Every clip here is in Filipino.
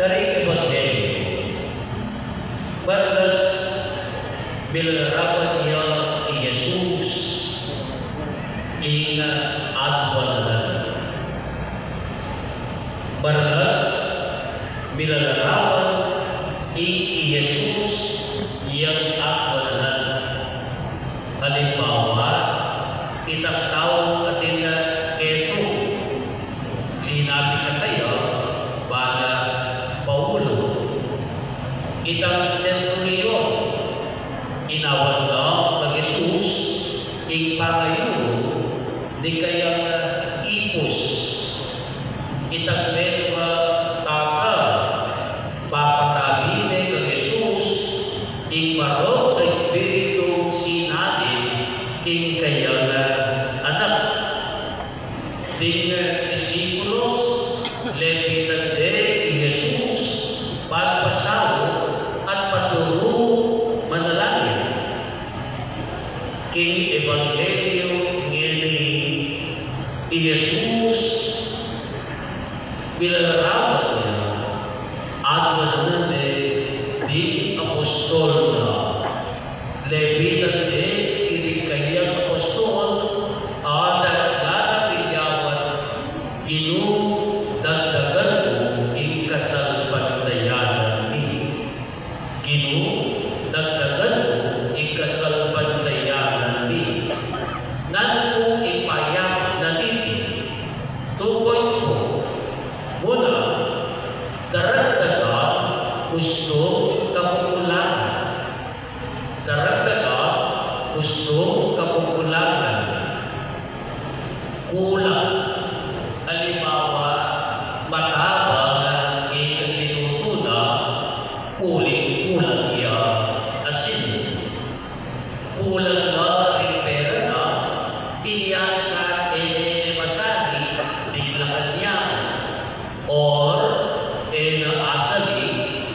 dari Evangelio. Bagas bilarawan niya ni Jesus ina adwalan. Bagas bilarawan I Yesus yang adwalan. Halimbawa, kita ing pangayo, di kayang ipos. Itang medyo tata, papatabi ng Jesus, ing marot na Espiritu sinadin, ing kayang anak. Ding disipulos, lepitan Evangelio ini Yesus bila merawatnya adunanne di apostolna lebitanne ini kaya apostol ada gana pijawan ginu 2.4 Muna, daragdaga gusto kapopulahan. Daragdaga gusto kapopulahan. Kulang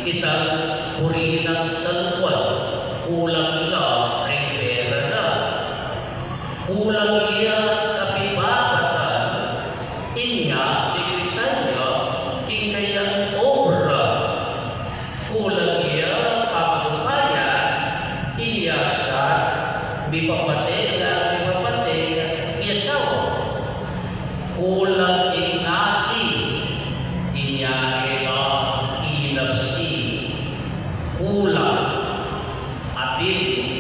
kita puri ng salwan, kulang ikaw ay pera na. Kulang iya kapibabatan, inya igrisan niya, kikayang obra. Kulang iya pagkupaya, iya sa bipapatid na bipapatid, iya sa Kulang ignasi, inyari Đi.